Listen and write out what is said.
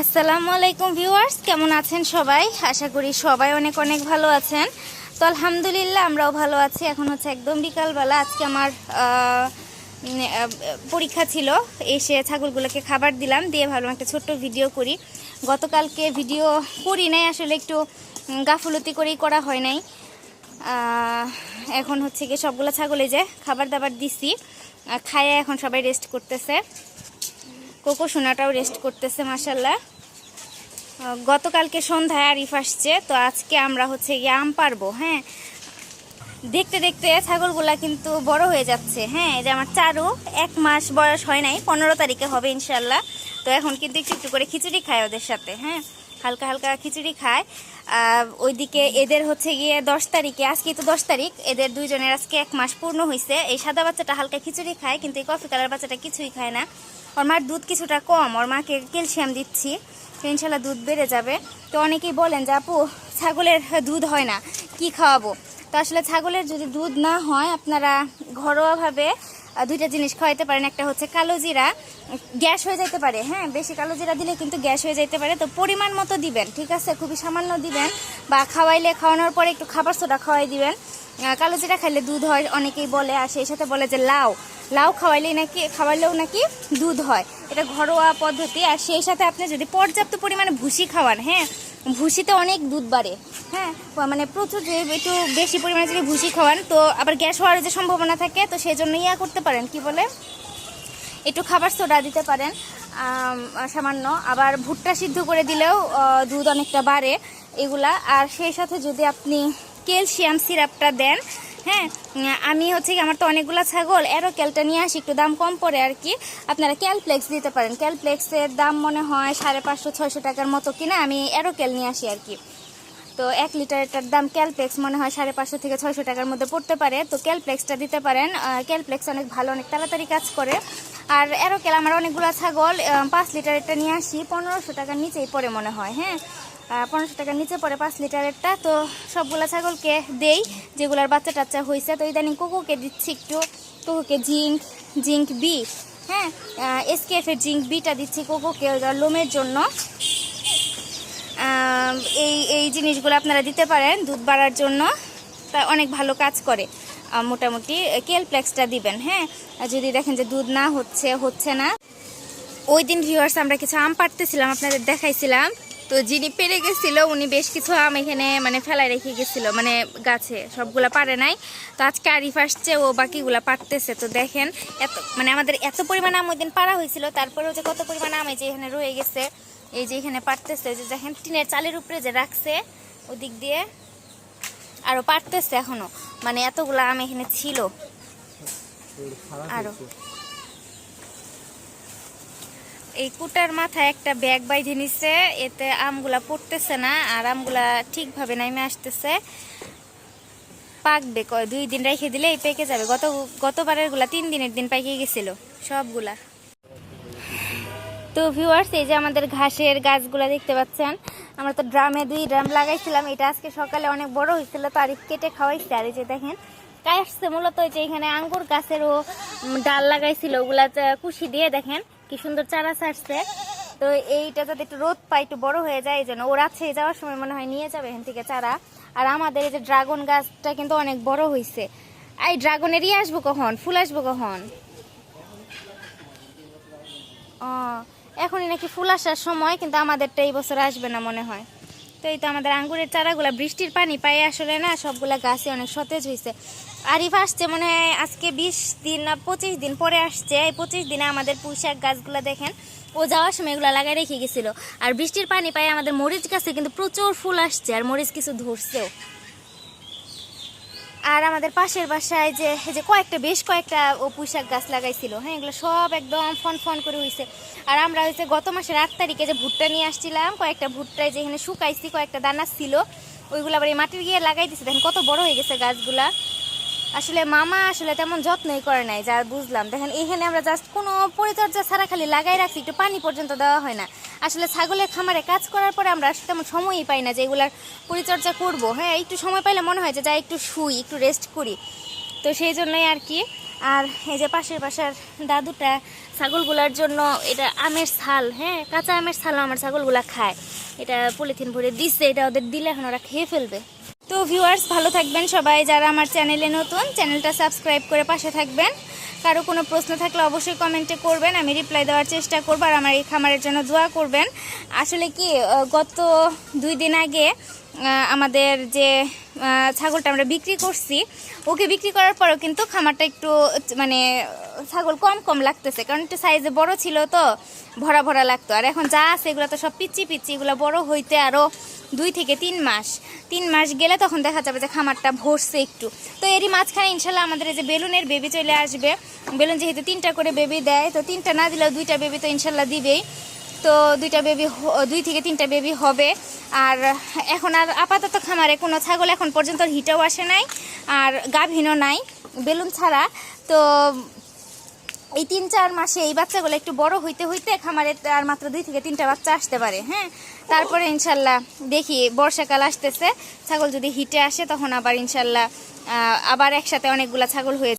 আসসালামু আলাইকুম ভিউয়ার্স, কেমন আছেন সবাই? আশা করি সবাই অনেক অনেক ভালো আছেন। তো আলহামদুলিল্লাহ আমরাও ভালো আছি। এখন হচ্ছে একদম বিকালবেলা। আজকে আমার পরীক্ষা ছিল। এসে ছাগলগুলোকে খাবার দিলাম। দিয়ে ভাবলাম একটা ছোট্ট ভিডিও করি। গতকালকে ভিডিও করি নাই, আসলে একটু গাফলতি করেই করা হয় নাই। এখন হচ্ছে গিয়ে সবগুলো ছাগলে যে খাবার দাবার দিছি। খাইয়ে এখন সবাই রেস্ট করতেছে। কোকো সোনাটাও রেস্ট করতেছে মাসাল্লাহ গতকালকে সন্ধ্যায় আরিফ আসছে, তো আজকে আমরা হচ্ছে গিয়ে আম পারব হ্যাঁ? দেখতে দেখতে ছাগলগুলা কিন্তু বড় হয়ে যাচ্ছে হ্যাঁ? যে আমার চারু, এক মাস বয়স হয় নাই, পনেরো তারিখে হবে ইনশাল্লাহ তো এখন কিন্তু একটু একটু করে খিচুড়ি খায় ওদের সাথে হ্যাঁ? হালকা হালকা খিচুড়ি খায়। ওইদিকে এদের হচ্ছে গিয়ে দশ তারিখে আজকে তো দশ তারিখ, এদের দুইজনের আজকে এক মাস পূর্ণ হয়েছে এই সাদা বাচ্চাটা হালকা খিচুড়ি খায়, কিন্তু এই কফি কালার বাচ্চাটা কিছুই খায় না। ওর মার দুধ কিছুটা কম, ওর মাকে ক্যালসিয়াম দিচ্ছি, তো ইনশাল্লাহ দুধ বেড়ে যাবে। তো অনেকেই বলেন যে, আপু, ছাগলের দুধ হয় না, কি খাওয়াবো? তো আসলে ছাগলের যদি দুধ না হয়, আপনারা ঘরোয়াভাবে দুইটা জিনিস খাওয়াইতে পারেন। একটা হচ্ছে কালো জিরা, গ্যাস হয়ে যেতে পারে হ্যাঁ বেশি কালো জিরা দিলে কিন্তু গ্যাস হয়ে যেতে পারে। তো পরিমাণ মতো দিবেন, ঠিক আছে? খুবই সামান্য দিবেন, বা খাওয়াইলে, খাওয়ানোর পরে একটু খাবার সোডা খাওয়াই দিবেন। কালো জিরা খাইলে দুধ হয়, অনেকেই বলে, আর সেই সাথে বলে যে লাউ। লাউ খাওয়াইলেই নাকি খাওয়াইলেও নাকি দুধ হয়। এটা ঘরোয়া পদ্ধতি। আর সেই সাথে আপনি যদি পর্যাপ্ত পরিমাণে ভুসি খাওয়ান হ্যাঁ ভুসিতে অনেক দুধ বাড়ে হ্যাঁ মানে প্রচুর একটু বেশি পরিমাণে যদি ভুসি খাওয়ান, তো আবার গ্যাস হওয়ার যে সম্ভাবনা থাকে, তো সেই জন্য ইয়া করতে পারেন, কি বলে? একটু খাবার সোডা দিতে পারেন সামান্য। আবার ভুট্টা সিদ্ধ করে দিলেও দুধ অনেকটা বাড়ে এগুলা। আর সেই সাথে যদি আপনি ক্যালসিয়াম সিরাপটা দেন। হ্যাঁ আমি হচ্ছে আমার তো অনেকগুলো ছাগল অ্যারোক্যালটা নিয়ে আসি, একটু দাম কম পড়ে আর কি। আপনারা ক্যালপ্লেক্স দিতে পারেন। ক্যালপ্লেক্সের দাম মনে হয় সাড়ে পাঁচশো, ছয়শো টাকার মতো কিনা, আমি অ্যারোক্যাল নিয়ে আসি আর কি। তো এক লিটারটার দাম ক্যালপ্লেক্স মনে হয় সাড়ে পাঁচশো থেকে ছয়শো টাকার মধ্যে পড়তে পারে। তো ক্যালপ্লেক্সটা দিতে পারেন। ক্যালপ্লেক্স অনেক ভালো, অনেক তাড়াতাড়ি কাজ করে। আর অ্যারোকেল আমার অনেকগুলো ছাগল পাঁচ লিটারেরটা নিয়ে আসি, পনেরোশো টাকার নিচেই পড়ে মনে হয় হ্যাঁ। পনেরোশো টাকার নিচে পড়ে পাঁচ লিটারেরটা তো সবগুলা ছাগলকে দেই, যেগুলার বাচ্চা টাচ্চা হয়েছে তো ইদানিং কুকুকে দিচ্ছি একটু। কুকুকে জিঙ্ক জিঙ্ক বি হ্যাঁ? এসকেএফের জিঙ্ক বিটা দিচ্ছি কুকুকে লোমের জন্য। এই এই জিনিসগুলো আপনারা দিতে পারেন দুধ বাড়ার জন্য। তা অনেক ভালো কাজ করে। মোটামুটি কেলপ্লেক্সটা দিবেন হ্যাঁ? যদি দেখেন যে দুধ না হচ্ছে হচ্ছে না। ওই দিন ভিউয়ার্স আমরা কিছু আম পাড়তেছিলাম, আপনাদের দেখাইছিলাম। তো যিনি পেরে গেছিল উনি বেশ কিছু আম এখানে মানে ফেলায় রেখে গেছিল মানে গাছে সবগুলা পারে নাই। তো আজকে আরিফ আসছে ও বাকিগুলা পারতেছে। তো দেখেন এত মানে আমাদের এত পরিমাণ আম ওই দিন পারা হয়েছিল তারপরেও যে কত পরিমাণ আম এই যে এখানে রয়ে গেছে এই যে এখানে পারতেছে যে দেখেন টিনের চালের উপরে যে রাখছে ওদিক দিয়ে আরও পারতেছে এখনও। মানে এতগুলা আম এখানে ছিল। আরও। এই কুটার মাথায় একটা ব্যাগ বাইধে নিছে, এতে আমগুলা পড়তেছে না, আর আমগুলা ঠিকভাবে নামে আসতেছে। পাকবে কয়, দুই দিন রেখে দিলে এই পেকে যাবে। গত, গতবারেরগুলা তিন দিনের দিন পাইকে গেছিল, সবগুলা। তো ভিউয়ার্স এই যে আমাদের ঘাসের গাছগুলা দেখতে পাচ্ছেন, আমরা তো ড্রামে দুই ড্রাম লাগাইছিলাম, এটা আজকে সকালে অনেক বড় হয়েছিল, তো আরিফ কেটে খাওয়াইছে। আর এই যে দেখেন আসছে মূলত যে এখানে আঙ্গুর গাছেরও ডাল লাগাইছিল ওগুলা কুশি দিয়ে দেখেন কি সুন্দর চারা ছাড়ছে। তো এইটা যাতে একটু রোদ পায়, একটু বড় হয়ে যায়, এই জন্য ওরা ছেড়ে যাওয়ার সময় মনে হয় নিয়ে যাবে এখান থেকে চারা। আর আমাদের এই যে ড্রাগন গাছটা কিন্তু অনেক বড় হয়েছে এই ড্রাগনেরই আসব কখন? ফুল আসব কখন? ও, এখনই নাকি ফুল আসার সময়, কিন্তু আমাদেরটা এই বছর আসবে না মনে হয়। তো এই তো আমাদের আঙ্গুরের চারাগুলা, বৃষ্টির পানি পায়ে আসলে না সবগুলা গাছে অনেক সতেজ হয়েছে আরিফ আসছে মনে হয় আজকে বিশ দিন না পঁচিশ দিন পরে আসছে। এই পঁচিশ দিনে আমাদের পুঁইশাক গাছগুলো দেখেন, ও যাওয়ার সময় এগুলো লাগাই রেখে গেছিল। আর বৃষ্টির পানি পায়ে আমাদের মরিচ গাছে কিন্তু প্রচুর ফুল আসছে, আর মরিচ কিছু ধরছেও। আর আমাদের পাশের বাসায় যে যে কয়েকটা, বেশ কয়েকটা ও পুঁইশাক গাছ লাগাইছিল হ্যাঁ এগুলো সব একদম ফন ফন করে হয়েছে আর আমরা হয়েছে গত মাসের আট তারিখে যে ভুট্টা নিয়ে আসছিলাম, কয়েকটা ভুট্টায় যেখানে শুকাইছি, কয়েকটা দানা ছিল, ওইগুলো আবার এই মাটির গিয়ে লাগাই দিছে। দেখেন কত বড় হয়ে গেছে গাছগুলা। আসলে মামা আসলে তেমন যত্নই করে নাই, যা বুঝলাম। দেখেন এখানে আমরা জাস্ট কোনো পরিচর্যা ছাড়া খালি লাগাই রাখছি, একটু পানি পর্যন্ত দেওয়া হয় না। আসলে ছাগলের খামারে কাজ করার পরে আমরা আসলে তেমন সময়ই পাই না যে এগুলার পরিচর্যা করব। হ্যাঁ একটু সময় পাইলে মনে হয় যে যাই, একটু শুই, একটু রেস্ট করি। তো সেই জন্যই আর কি। আর এই যে পাশের পাশের দাদুটা ছাগলগুলার জন্য এটা আমের ছাল হ্যাঁ কাঁচা আমের ছাল আমার ছাগলগুলা খায়। এটা পলিথিন ভরে দিচ্ছে এটা ওদের দিলে এখন ওরা খেয়ে ফেলবে। তো ভিউয়ার্স ভালো থাকবেন সবাই। যারা আমার চ্যানেলে নতুন চ্যানেলটা সাবস্ক্রাইব করে পাশে থাকবেন। কারও কোনো প্রশ্ন থাকলে অবশ্যই কমেন্টে করবেন, আমি রিপ্লাই দেওয়ার চেষ্টা করব আর আমার এই খামারের জন্য দোয়া করবেন। আসলে কি গত দুই দিন আগে আমাদের যে ছাগলটা আমরা বিক্রি করছি, ওকে বিক্রি করার পরেও কিন্তু খামারটা একটু মানে ছাগল কম কম লাগতেছে, কারণ একটু সাইজে বড় ছিল তো, ভরা ভরা লাগতো। আর এখন যা আছে এগুলো তো সব পিচ্ছি পিচ্ছি এগুলো বড় হইতে আরও দুই থেকে তিন মাস। তিন মাস গেলে তখন দেখা যাবে যে খামারটা ভরছে একটু। তো এরই মাঝখানে ইনশাল্লাহ আমাদের এই যে বেলুনের বেবি চলে আসবে। বেলুন যেহেতু তিনটা করে বেবি দেয়, তো তিনটা না দিলেও দুইটা বেবি তো ইনশাল্লাহ দিবেই। তো দুইটা বেবি দুই থেকে তিনটা বেবি হবে। আর এখন আর আপাতত খামারে কোনো ছাগল এখন পর্যন্ত হিটাও আসে নাই, আর গাভীনও নাই। বেলুন ছাড়া। তো এই তিন চার মাসে এই বাচ্চাগুলো একটু বড় হইতে হইতে খামারে আর মাত্র দুই থেকে তিনটা বাচ্চা আসতে পারে হ্যাঁ? তারপরে ইনশাল্লাহ দেখি, বর্ষাকাল আসতেছে, ছাগল যদি হিটে আসে তখন আবার ইনশাল্লাহ আবার একসাথে অনেকগুলা ছাগল হয়ে